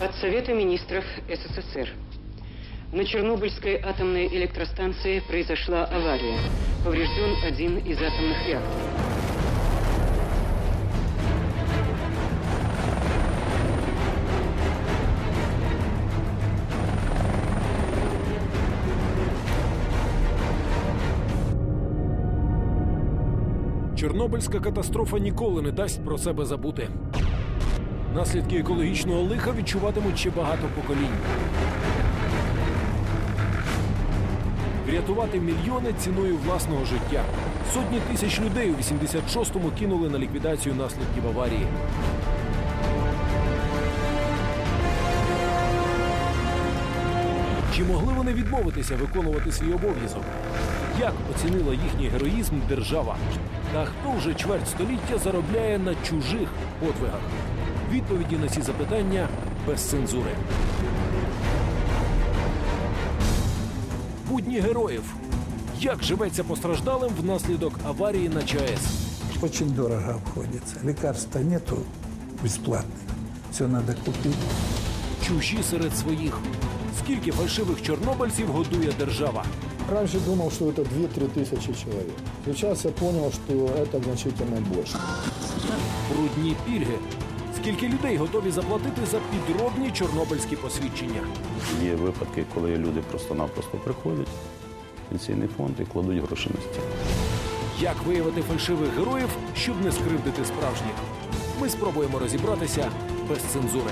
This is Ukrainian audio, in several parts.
От Совета министров СССР. На Чернобыльской атомной электростанции произошла авария. Поврежден один из атомных реакторов. Чорнобильська катастрофа ніколи не дасть про себе забути. Наслідки екологічного лиха відчуватимуть ще багато поколінь. Врятувати мільйони ціною власного життя. Сотні тисяч людей у 86-му кинули на ліквідацію наслідків аварії. Чи могли вони відмовитися виконувати свій обов'язок? Як оцінила їхній героїзм держава? Та хто вже чверть століття заробляє на чужих подвигах? Відповіді на ці запитання без цензури. Будні героїв. Як живеться постраждалим внаслідок аварії на ЧАЕС? Очень дорого обходится. Лекарства нету бесплатных. Все надо купить. Чужі серед своїх. Скільки фальшивих чорнобильців годує держава? Раньше думал, что это 2-3 тысячи человек. Сейчас я понял, что это значительно больше. Брудні пільги. Скільки людей готові заплатити за підробні чорнобильські посвідчення? Є випадки, коли люди просто-напросто приходять в пенсійний фонд і кладуть гроші на стіл. Як виявити фальшивих героїв, щоб не скривдити справжніх? Ми спробуємо розібратися без цензури.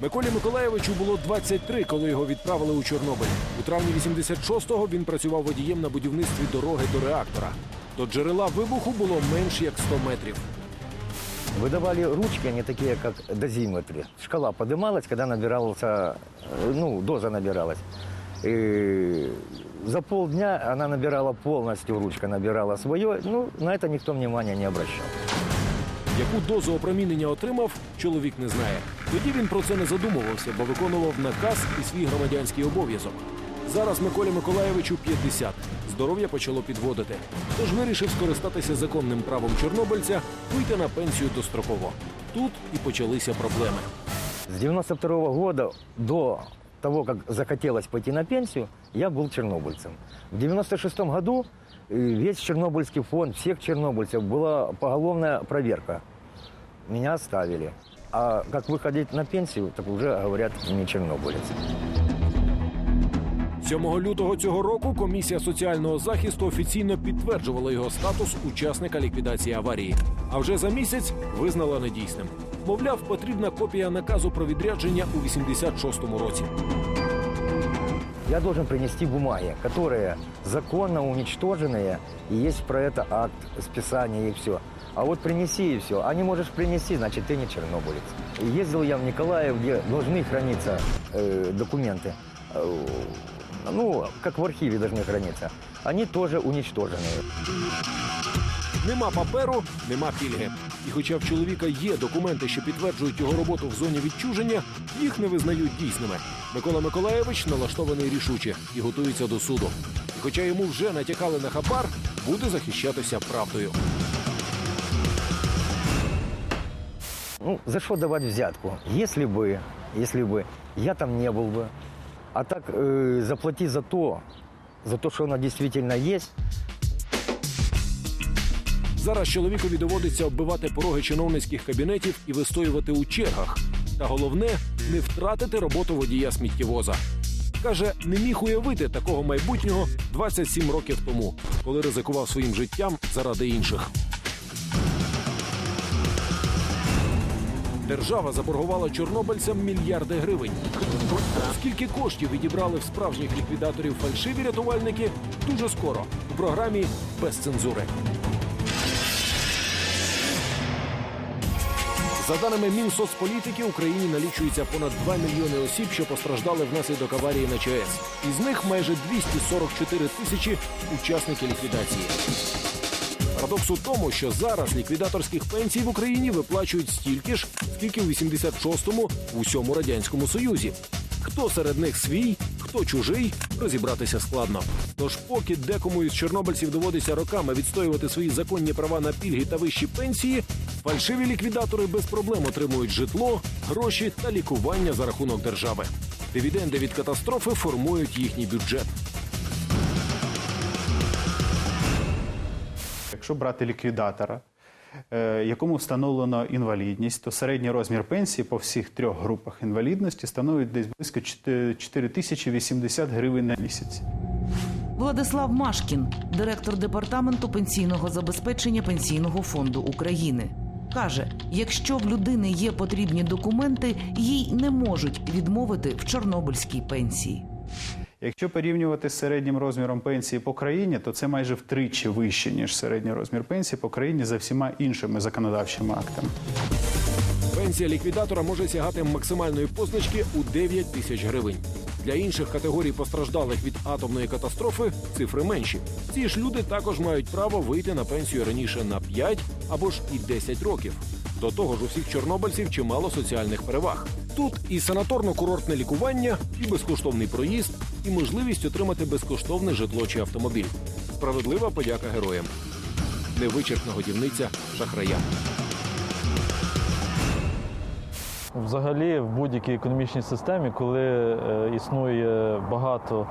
Миколі Миколаєвичу було 23, коли його відправили у Чорнобиль. У травні 86-го він працював водієм на будівництві дороги до реактора. До джерела вибуху було менш як 100 метрів. Выдавали ручки, они такие, как дозиметры. Шкала поднималась, когда набирался, э, ну, доза набиралась. И за полдня она набирала полностью, ручка набирала свое. Ну, на это никто внимания не обращал. Яку дозу опромінення отримав, чоловік не знає. Тоді він про це не задумувався, бо виконував наказ і свій громадянський обов'язок. Зараз Миколі Миколаєвичу 50. Здоров'я почало підводити. Тож вирішив скористатися законним правом чорнобильця вийти на пенсію достроково. Тут і почалися проблеми. С 92 года до того, как захотелось пойти на пенсию, я был чернобыльцем. В 96 году э, весь чернобыльский фонд, всех чернобыльцев, была поголовная проверка. Меня оставили. А как выходить на пенсию, так уже говорят не чернобылец. 7 лютого цього року комісія соціального захисту офіційно підтверджувала його статус учасника ліквідації аварії. А вже за місяць визнала недійсним. Мовляв, потрібна копія наказу про відрядження у 86-му році. Я должен принести бумаги, которые законно уничтоженные, и есть про это акт списания и все. А вот принеси и все. А не можешь принести, значит, ты не чернобылец. Ездил я в Николаев, где должны храниться э, документы. Э, ну, как в архиве должны храниться. Они тоже уничтоженные. Нема паперу, нема пільги. І хоча в чоловіка є документи, що підтверджують його роботу в зоні відчуження, їх не визнають дійсними. Микола Миколаєвич налаштований рішуче і готується до суду. І хоча йому вже натякали на хабар, буде захищатися правдою. Ну, за что давать взятку? Если бы, если бы я там не был бы, а так э, заплати за то, за то, что она действительно есть, Зараз чоловікові доводиться оббивати пороги чиновницьких кабінетів і вистоювати у чергах. Та головне не втратити роботу водія сміттєвоза. Каже, не міг уявити такого майбутнього 27 років тому, коли ризикував своїм життям заради інших. Держава заборгувала чорнобильцям мільярди гривень. Скільки коштів відібрали в справжніх ліквідаторів фальшиві рятувальники дуже скоро у програмі без цензури. За даними Мінсоцполітики, Україні налічується понад 2 мільйони осіб, що постраждали внаслідок аварії на ЧАЕС. Із них майже 244 тисячі учасники ліквідації. Парадокс у тому, що зараз ліквідаторських пенсій в Україні виплачують стільки ж, скільки у 86-му в усьому радянському союзі. Хто серед них свій, хто чужий, розібратися складно. Тож, поки декому із чорнобильців доводиться роками відстоювати свої законні права на пільги та вищі пенсії, фальшиві ліквідатори без проблем отримують житло, гроші та лікування за рахунок держави. Дивіденди від катастрофи формують їхній бюджет. Якщо брати ліквідатора, е, якому встановлено інвалідність, то середній розмір пенсії по всіх трьох групах інвалідності становить десь близько 4 тисячі 80 гривень на місяць. Владислав Машкін, директор департаменту пенсійного забезпечення Пенсійного фонду України. Каже, якщо в людини є потрібні документи, їй не можуть відмовити в чорнобильській пенсії. Якщо порівнювати з середнім розміром пенсії по країні, то це майже втричі вище, ніж середній розмір пенсії по країні за всіма іншими законодавчими актами. Пенсія ліквідатора може сягати максимальної позначки у 9 тисяч гривень. Для інших категорій постраждалих від атомної катастрофи цифри менші. Ці ж люди також мають право вийти на пенсію раніше на 5 або ж і 10 років. До того ж, у всіх чорнобильців чимало соціальних переваг. Тут і санаторно-курортне лікування, і безкоштовний проїзд, і можливість отримати безкоштовне житло чи автомобіль. Справедлива подяка героям. Невичерпна годівниця шахрая. Взагалі, в будь-якій економічній системі, коли е, існує багато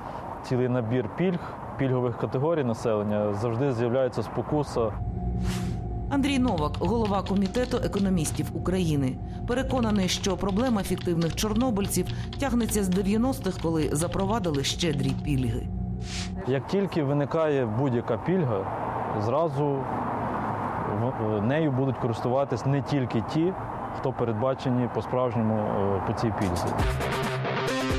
цілий набір пільг, пільгових категорій населення, завжди з'являється спокуса Андрій Новак, голова комітету економістів України, переконаний, що проблема фіктивних чорнобильців тягнеться з 90-х, коли запровадили щедрі пільги. Як тільки виникає будь-яка пільга, зразу в- е, нею будуть користуватись не тільки ті, хто передбачені по-справжньому е, по цій пільзі.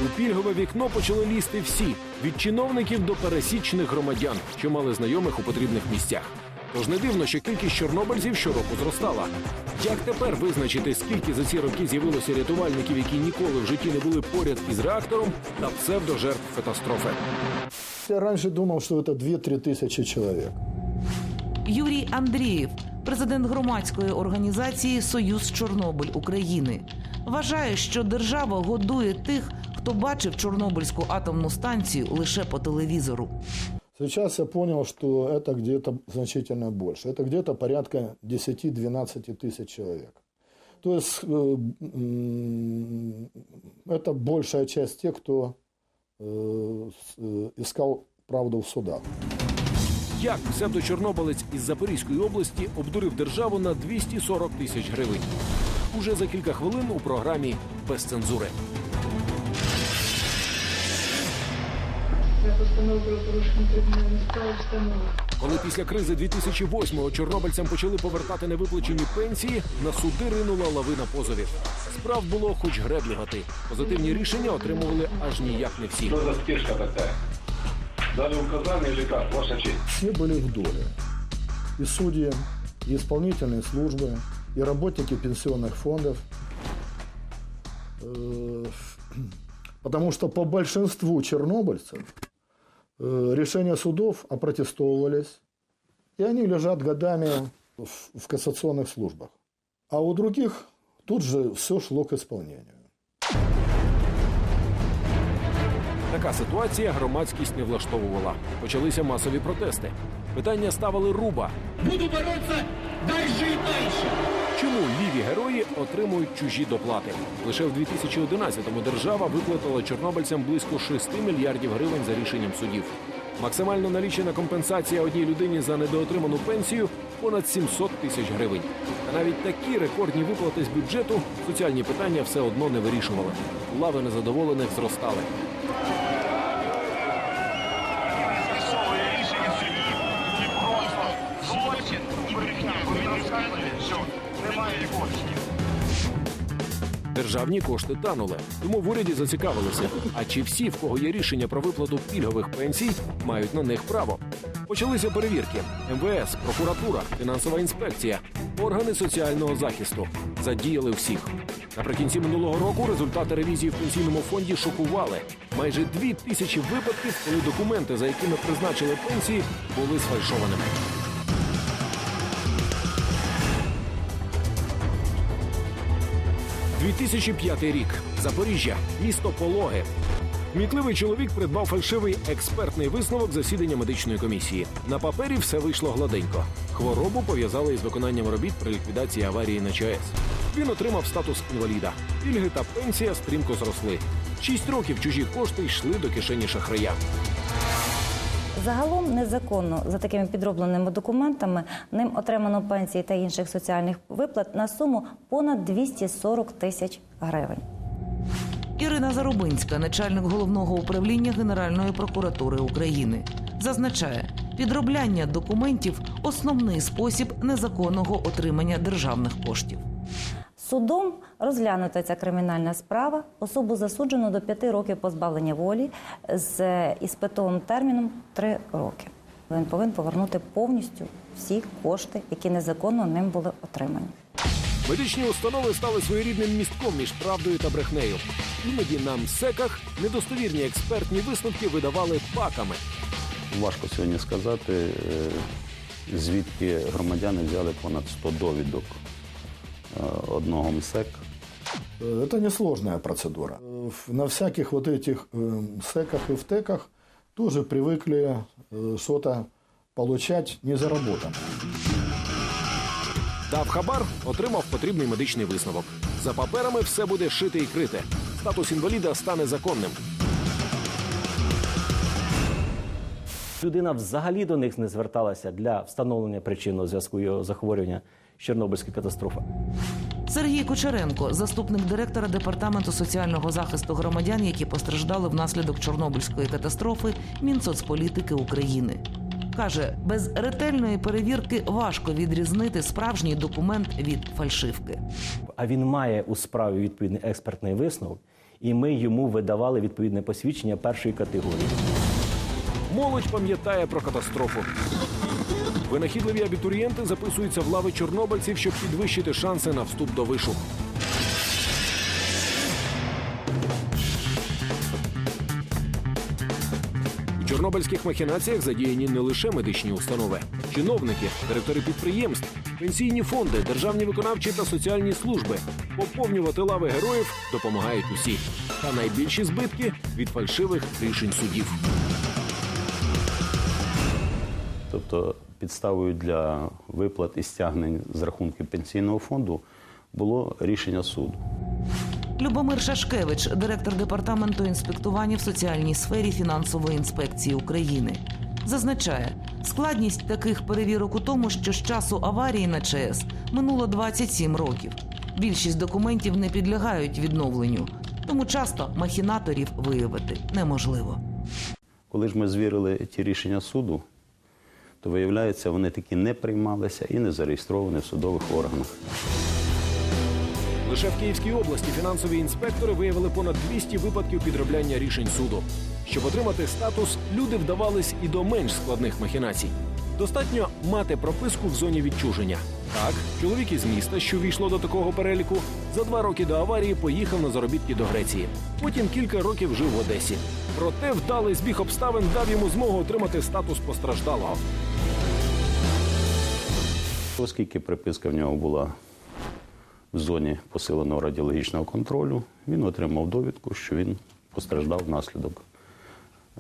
У пільгове вікно почали лізти всі від чиновників до пересічних громадян, що мали знайомих у потрібних місцях. Тож не дивно, що кількість чорнобильців щороку зростала. Як тепер визначити, скільки за ці роки з'явилося рятувальників, які ніколи в житті не були поряд із реактором та псевдожертв катастрофи? Я раньше думал, что это 2-3 тысячи человек. Юрій Андрієв, президент громадської організації Союз Чорнобиль України, вважає, що держава годує тих, хто бачив Чорнобильську атомну станцію лише по телевізору. Сейчас я понял, что это где-то значительно больше. Это где-то порядка 10-12 тысяч человек. То есть э, м, это большая часть тех, кто э, с- э, искал правду в судах. Як псевдочорнобилець із Запорізької області обдурив державу на 240 тисяч гривень? Уже за кілька хвилин у програмі без цензури. За постанову про порушення кримінальної справи встановлено. Коли після кризи 2008-го чорнобильцям почали повертати невиплачені пенсії, на суди ринула лавина позовів. Справ було хоч греблі гати. Позитивні рішення отримували аж ніяк не всі. Что за спешка такая? Дали указание или как, ваша честь? Все были в доле. И судьи, и исполнительные службы, и работники пенсионных фондов. Э, Потому что по большинству чернобыльцев э, решения судов опротестовывались, и они лежат годами в в кассационных службах. А у других тут же все шло к исполнению. Така ситуація громадськість не влаштовувала. Почалися масові протести. Питання ставили руба. Буду бороться дальше и дальше. Чому ліві герої отримують чужі доплати? Лише в 2011-му держава виплатила чорнобильцям близько 6 мільярдів гривень за рішенням судів. Максимально налічена компенсація одній людині за недоотриману пенсію понад 700 тисяч гривень. Та навіть такі рекордні виплати з бюджету соціальні питання все одно не вирішували. Лави незадоволених зростали. Державні кошти танули. Тому в уряді зацікавилися. А чи всі, в кого є рішення про виплату пільгових пенсій, мають на них право? Почалися перевірки: МВС, прокуратура, фінансова інспекція, органи соціального захисту задіяли всіх. Наприкінці минулого року результати ревізії в пенсійному фонді шокували. Майже дві тисячі випадків, коли документи, за якими призначили пенсії, були сфальшованими. – 2005 рік. Запоріжжя, місто Пологи. Кмітливий чоловік придбав фальшивий експертний висновок засідання медичної комісії. На папері все вийшло гладенько. Хворобу пов'язали із виконанням робіт при ліквідації аварії на ЧАЕС. Він отримав статус інваліда. Пільги та пенсія стрімко зросли. Шість років чужі кошти йшли до кишені шахрая. Загалом незаконно за такими підробленими документами ним отримано пенсії та інших соціальних виплат на суму понад 240 тисяч гривень. Ірина Зарубинська, начальник головного управління Генеральної прокуратури України, зазначає, підробляння документів основний спосіб незаконного отримання державних коштів. Судом розглянута ця кримінальна справа. Особу засуджено до 5 років позбавлення волі з іспитовим терміном 3 роки. Він повинен повернути повністю всі кошти, які незаконно ним були отримані. Медичні установи стали своєрідним містком між правдою та брехнею. Іноді на МСЕКах недостовірні експертні висновки видавали паками. Важко сьогодні сказати, е, звідки громадяни взяли понад 100 довідок одного МСЕК. Э, Это несложная процедура. Э, в- На всяких вот этих э, секах и втеках тоже привыкли э, что-то получать незаработанное. Дав хабар, отримав потрібний медичний висновок. За паперами все буде шите і крите. Статус інваліда стане законним. Людина взагалі до них не зверталася для встановлення причинного зв'язку його захворювання з Чорнобильської катастрофи. Сергій Кучеренко, заступник директора департаменту соціального захисту громадян, які постраждали внаслідок Чорнобильської катастрофи Мінсоцполітики України. Каже, без ретельної перевірки важко відрізнити справжній документ від фальшивки. А він має у справі відповідний експертний висновок, і ми йому видавали відповідне посвідчення першої категорії. Молодь пам'ятає про катастрофу. Винахідливі абітурієнти записуються в лави чорнобильців, щоб підвищити шанси на вступ до вишу. У чорнобильських махінаціях задіяні не лише медичні установи, чиновники, директори підприємств, пенсійні фонди, державні виконавчі та соціальні служби. Поповнювати лави героїв допомагають усі. Та найбільші збитки від фальшивих рішень судів. Тобто підставою для виплат і стягнень з рахунків пенсійного фонду було рішення суду. Любомир Шашкевич, директор департаменту інспектування в соціальній сфері фінансової інспекції України, зазначає, складність таких перевірок у тому, що з часу аварії на ЧАЕС минуло 27 років. Більшість документів не підлягають відновленню, тому часто махінаторів виявити неможливо. Коли ж ми звірили ті рішення суду, то виявляється, вони таки не приймалися і не зареєстровані в судових органах. Лише в Київській області фінансові інспектори виявили понад 200 випадків підробляння рішень суду. Щоб отримати статус, люди вдавались і до менш складних махінацій. Достатньо мати прописку в зоні відчуження. Так, чоловік із міста, що війшло до такого переліку, за два роки до аварії поїхав на заробітки до Греції. Потім кілька років жив в Одесі. Проте вдалий збіг обставин дав йому змогу отримати статус постраждалого. Оскільки приписка в нього була в зоні посиленого радіологічного контролю, він отримав довідку, що він постраждав внаслідок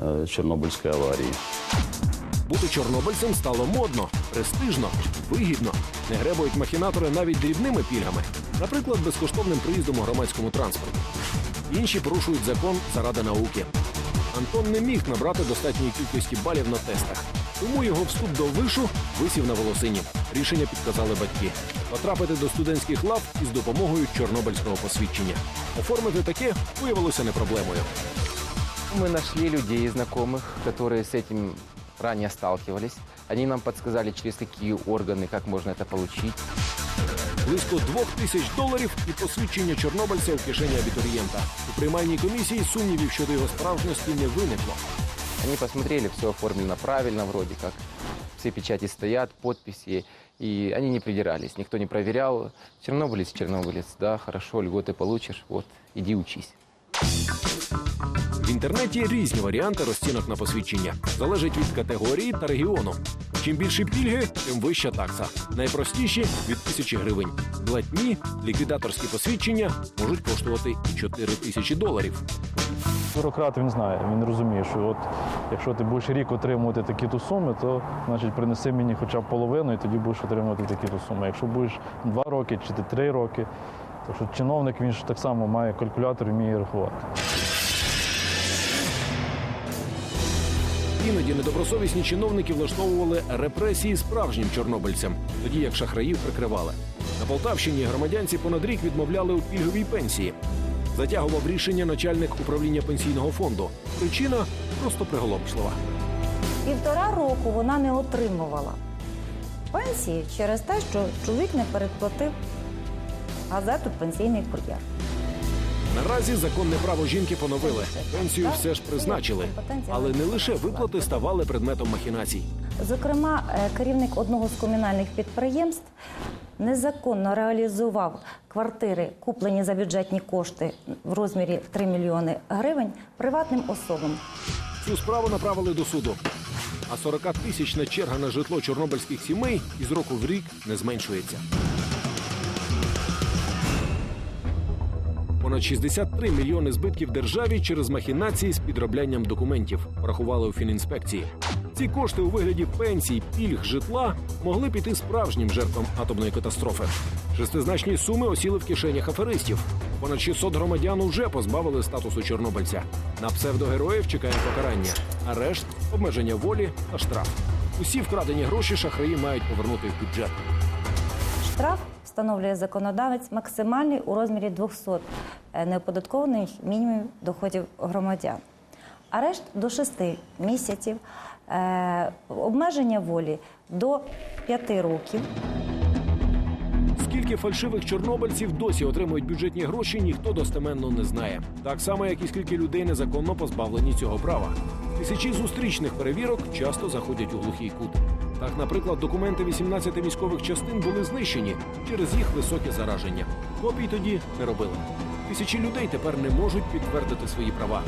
е, Чорнобильської аварії. Бути чорнобильцем стало модно, престижно, вигідно. Не гребують махінатори навіть дрібними пільгами, наприклад, безкоштовним проїздом у громадському транспорті. Інші порушують закон заради науки. Антон не міг набрати достатньої кількості балів на тестах, тому його вступ до вишу висів на волосині. Рішення підказали батьки потрапити до студентських лав із допомогою чорнобильського посвідчення. Оформити таке виявилося не проблемою. Мы нашли людей знакомых, которые с этим ранее сталкивались. Они нам подсказали, через какие органы, как можно это получить. Близько двох тисяч доларів і посвідчення чорнобильця в кишені абітурієнта. У приймальній комісії сумнівів щодо його справжності не виникло. Они посмотрели, все оформлено правильно вроде как. Все печати стоят, подписи. И они не придирались, никто не проверял. Чернобылец, чернобылец, да, хорошо, льготы получишь, вот, иди учись. В інтернеті різні варіанти розцінок на посвідчення. Залежить від категорії та регіону. Чим більше пільги, тим вища такса. Найпростіші від тисячі гривень. Блатні, ліквідаторські посвідчення можуть коштувати і 4 тисячі доларів. Бюрократ він знає, він розуміє, що от якщо ти будеш рік отримувати такі то суми, то значить принеси мені хоча б половину, і тоді будеш отримувати такі то суми. Якщо будеш два роки чи ти три роки, то що чиновник він ж так само має калькулятор і вміє рахувати. Іноді недобросовісні чиновники влаштовували репресії справжнім чорнобильцям, тоді як шахраїв прикривали. На Полтавщині громадянці понад рік відмовляли у пільговій пенсії. Затягував рішення начальник управління пенсійного фонду. Причина просто приголомшлива. Півтора року вона не отримувала пенсії через те, що чоловік не передплатив газету Пенсійний кур'єр. Наразі законне право жінки поновили. Пенсію все ж призначили, але не лише виплати ставали предметом махінацій. Зокрема, е, керівник одного з комунальних підприємств незаконно реалізував квартири, куплені за бюджетні кошти в розмірі 3 мільйони гривень приватним особам. Цю справу направили до суду. А 40-тисячна черга на житло чорнобильських сімей із року в рік не зменшується. Понад 63 мільйони збитків державі через махінації з підроблянням документів, порахували у фінінспекції. Ці кошти у вигляді пенсій, пільг, житла могли піти справжнім жертвам атомної катастрофи. Шестизначні суми осіли в кишенях аферистів. Понад 600 громадян уже позбавили статусу чорнобильця. На псевдогероїв чекає покарання, арешт, обмеження волі та штраф. Усі вкрадені гроші шахраї мають повернути в бюджет. Штраф встановлює законодавець максимальний у розмірі 200 неоподаткованих мінімумів доходів громадян. Арешт до 6 місяців, е, обмеження волі до 5 років. Скільки фальшивих чорнобильців досі отримують бюджетні гроші, ніхто достеменно не знає. Так само, як і скільки людей незаконно позбавлені цього права. Тисячі зустрічних перевірок часто заходять у глухий кут. Так, наприклад, документи 18 військових частин були знищені через їх високе зараження. Копій тоді не робили. Тисячі людей тепер не можуть підтвердити свої права.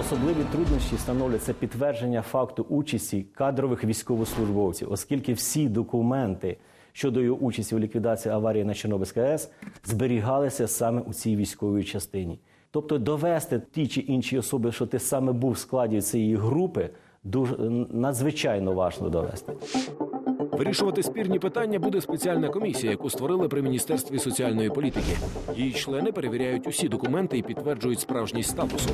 Особливі труднощі становлять це підтвердження факту участі кадрових військовослужбовців, оскільки всі документи щодо його участі у ліквідації аварії на Чорнобильській АЕС зберігалися саме у цій військовій частині. Тобто довести ті чи інші особи, що ти саме був в складі цієї групи, дуже надзвичайно важливо довести. Вирішувати спірні питання буде спеціальна комісія, яку створили при міністерстві соціальної політики. Її члени перевіряють усі документи і підтверджують справжність статусу.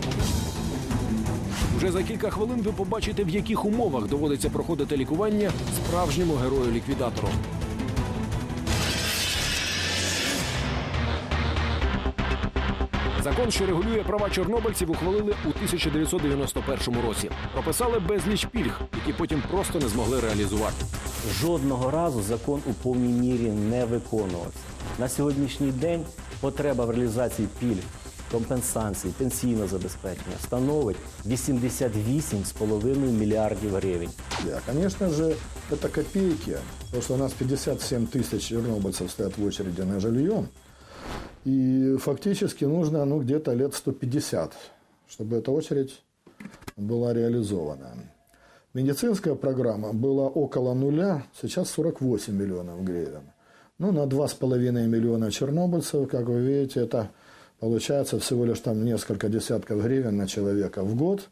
Уже за кілька хвилин ви побачите, в яких умовах доводиться проходити лікування справжньому герою-ліквідатору. Закон, що регулює права чорнобильців, ухвалили у 1991 році. Прописали безліч пільг, які потім просто не змогли реалізувати. Жодного разу закон у повній мірі не виконувався. На сьогоднішній день потреба в реалізації пільг, компенсацій, пенсійного забезпечення становить 88,5 мільярдів гривень. Да, конечно же, это копейки, потому что у нас 57 тысяч чернобыльцев стоят в очереди на жилье. И фактически нужно ну, где-то лет 150, чтобы эта очередь была реализована. Медицинская программа была около нуля, сейчас 48 миллионов гривен. Ну, на 2,5 миллиона чернобыльцев, как вы видите, это получается всего лишь там несколько десятков гривен на человека в год.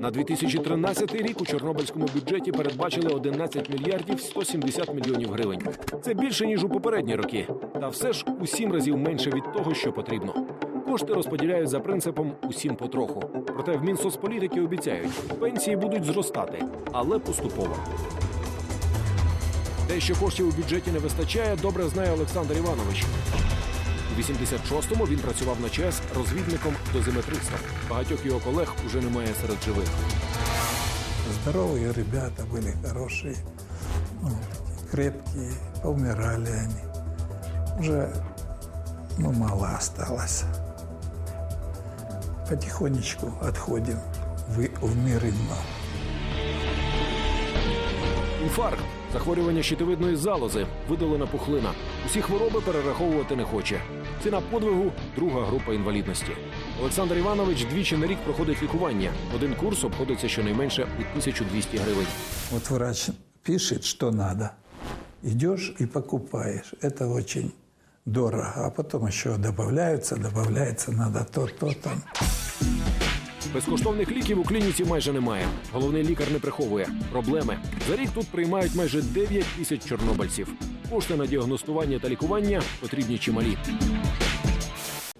На 2013 рік у чорнобильському бюджеті передбачили 11 мільярдів 170 мільйонів гривень. Це більше ніж у попередні роки, та все ж у сім разів менше від того, що потрібно. Кошти розподіляють за принципом усім потроху. Проте в Мінсоцполітики обіцяють, пенсії будуть зростати, але поступово. Те, що коштів у бюджеті не вистачає, добре знає Олександр Іванович. У 86-му він працював на ЧАЕС розвідником дозиметристом. Багатьох його колег уже немає серед живих. Здоровые ребята были хорошие, ну, крепкие, поумирали они. Уже ну, мало осталось. Потихонечку отходим в, мир иной. Інфаркт, захворювання щитовидної залози, видалена пухлина. Усі хвороби перераховувати не хоче. Ціна подвигу друга група інвалідності. Олександр Іванович двічі на рік проходить лікування. Один курс обходиться щонайменше у 1200 гривень. Вот врач пишет, что надо. Идешь и покупаешь. Это очень дорого, а потом еще добавляются, добавляется, надо то, то, там. Безкоштовних ліків у клініці майже немає. Головний лікар не приховує проблеми. За рік тут приймають майже 9 тисяч чорнобильців. Кошти на діагностування та лікування потрібні чималі.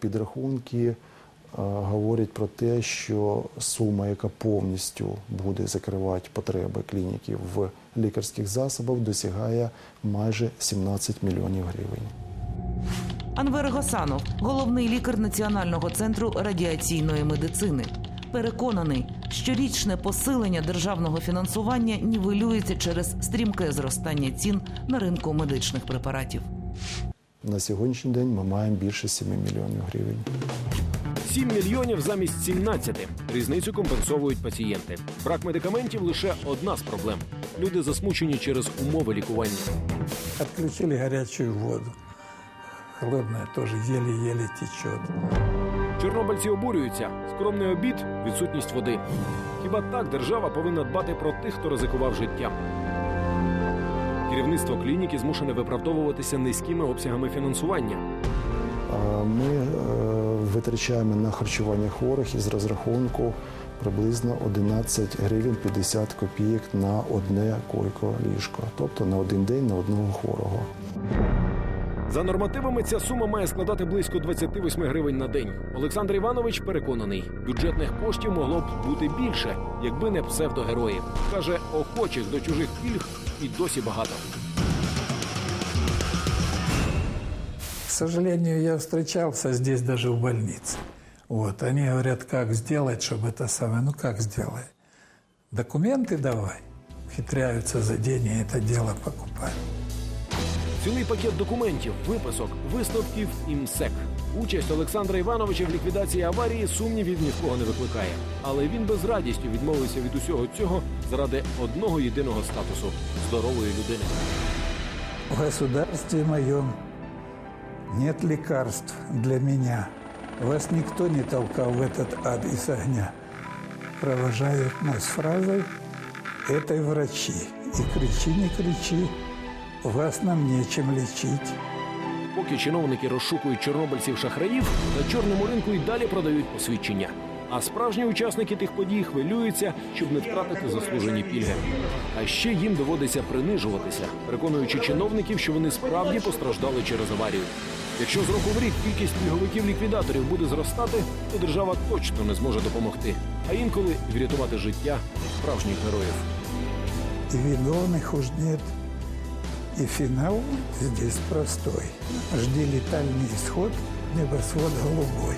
Підрахунки е, говорять про те, що сума, яка повністю буде закривати потреби клініки в лікарських засобах, досягає майже 17 мільйонів гривень. Анвер Гасанов, головний лікар Національного центру радіаційної медицини, переконаний, щорічне посилення державного фінансування нівелюється через стрімке зростання цін на ринку медичних препаратів. На сьогоднішній день ми маємо більше 7 мільйонів гривень. 7 мільйонів замість 17. Різницю компенсовують пацієнти. Брак медикаментів лише одна з проблем. Люди засмучені через умови лікування. Отключили горячую воду. Холодная тоже еле-еле течет. Чорнобильці обурюються. Скромний обід, відсутність води. Хіба так держава повинна дбати про тих, хто ризикував життям? Керівництво клініки змушене виправдовуватися низькими обсягами фінансування. Ми е, витрачаємо на харчування хворих із розрахунку приблизно 11 гривень 50 копійок на одне койко ліжко, тобто на один день на одного хворого. За нормативами ця сума має складати близько 28 гривень на день. Олександр Іванович переконаний, бюджетних коштів могло б бути більше, якби не псевдогерої. Каже, охочих до чужих пільг і досі багато. К сожалению, я встречался здесь даже в больнице. Вот, они говорят, как сделать, чтобы это самое, ну как сделай? Документы давай. Хитряются за деньги это дело покупать. Цілий пакет документів, виписок, висновків і МСЕК. Участь Олександра Івановича в ліквідації аварії сумнівів ні в кого не викликає. Але він би з радістю відмовився від усього цього заради одного єдиного статусу здорової людини. В государстве моем нет лекарств для меня. Вас никто не толкал в этот ад из огня. Провожают нас фразой «этой врачи». И кричи, не кричи, вас нам нечем лечить. Поки чиновники розшукують чорнобильців шахраїв, на чорному ринку й далі продають посвідчення. А справжні учасники тих подій хвилюються, щоб не втратити заслужені пільги. А ще їм доводиться принижуватися, переконуючи чиновників, що вони справді постраждали через аварію. Якщо з року в рік кількість пільговиків-ліквідаторів буде зростати, то держава точно не зможе допомогти, а інколи врятувати життя справжніх героїв. И виновных уж нет. И финал здесь простой. Жди летальный исход, небосвод голубой.